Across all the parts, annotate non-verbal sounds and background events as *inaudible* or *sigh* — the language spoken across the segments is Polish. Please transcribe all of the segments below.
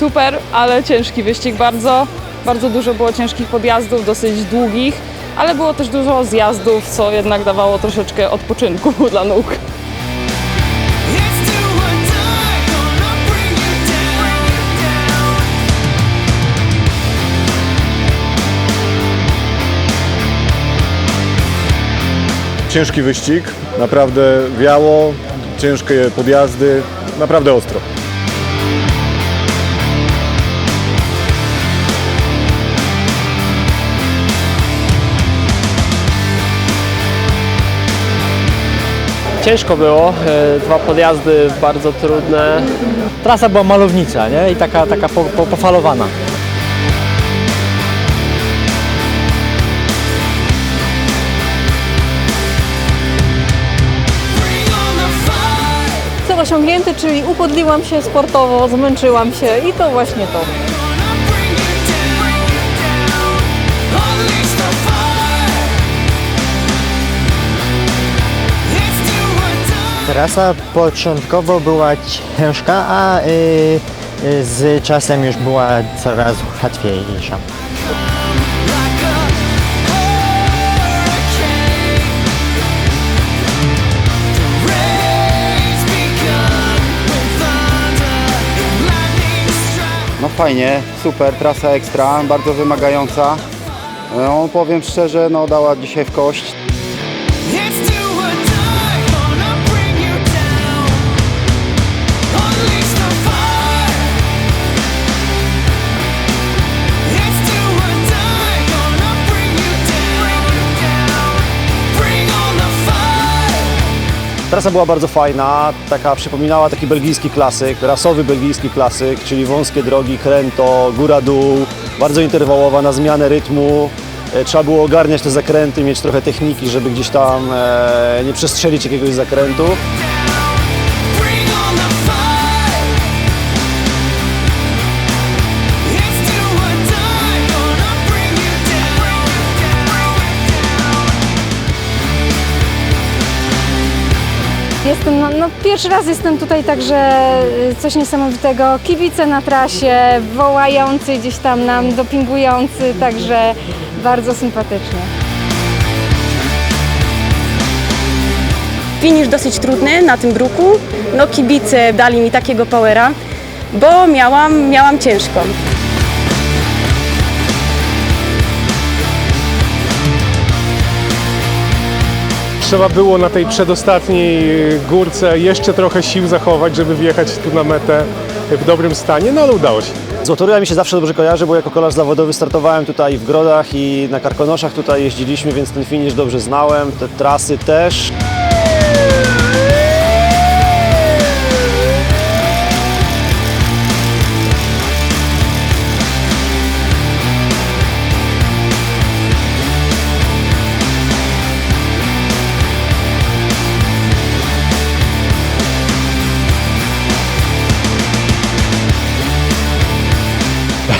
super, ale ciężki wyścig bardzo. Bardzo dużo było ciężkich podjazdów, dosyć długich, ale było też dużo zjazdów, co jednak dawało troszeczkę odpoczynku *laughs* dla nóg. Ciężki wyścig, naprawdę wiało, ciężkie podjazdy, naprawdę ostro. Ciężko było, e, dwa podjazdy bardzo trudne. Trasa była malownicza, nie? I taka, taka po, po, pofalowana. Cel osiągnięty, czyli upodliłam się sportowo, zmęczyłam się i to właśnie to. Trasa początkowo była ciężka, a y, y, z czasem już była coraz łatwiejsza. No fajnie, super, trasa ekstra, bardzo wymagająca. No, powiem szczerze, no dała dzisiaj w kość. Trasa była bardzo fajna, taka przypominała taki belgijski klasyk, rasowy belgijski klasyk, czyli wąskie drogi, kręto, góra-dół, bardzo interwałowa na zmianę rytmu. E, Trzeba było ogarniać te zakręty, mieć trochę techniki, żeby gdzieś tam e, nie przestrzelić jakiegoś zakrętu. Jestem, no, no pierwszy raz jestem tutaj, także y, coś niesamowitego. Kibice na trasie, wołający gdzieś tam nam, dopingujący, także bardzo sympatycznie. Finisz dosyć trudny na tym bruku. No kibice dali mi takiego powera, bo miałam, miałam ciężko. Trzeba było na tej przedostatniej górce jeszcze trochę sił zachować, żeby wjechać tu na metę w dobrym stanie, no ale udało się. Złotoryja mi się zawsze dobrze kojarzy, bo jako kolarz zawodowy startowałem tutaj w Grodach i na Karkonoszach tutaj jeździliśmy, więc ten finisz dobrze znałem, te trasy też.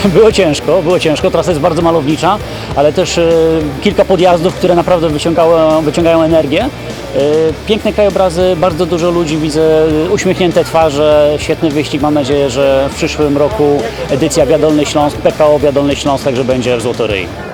*laughs* Było ciężko, było ciężko. Trasa jest bardzo malownicza, ale też e, kilka podjazdów, które naprawdę wyciągają, energię. E, piękne krajobrazy, bardzo dużo ludzi, widzę e, uśmiechnięte twarze, świetny wyścig. Mam nadzieję, że w przyszłym roku edycja Wiadolny Śląsk, PKO Wiadolny Śląsk także będzie w Złotoryi.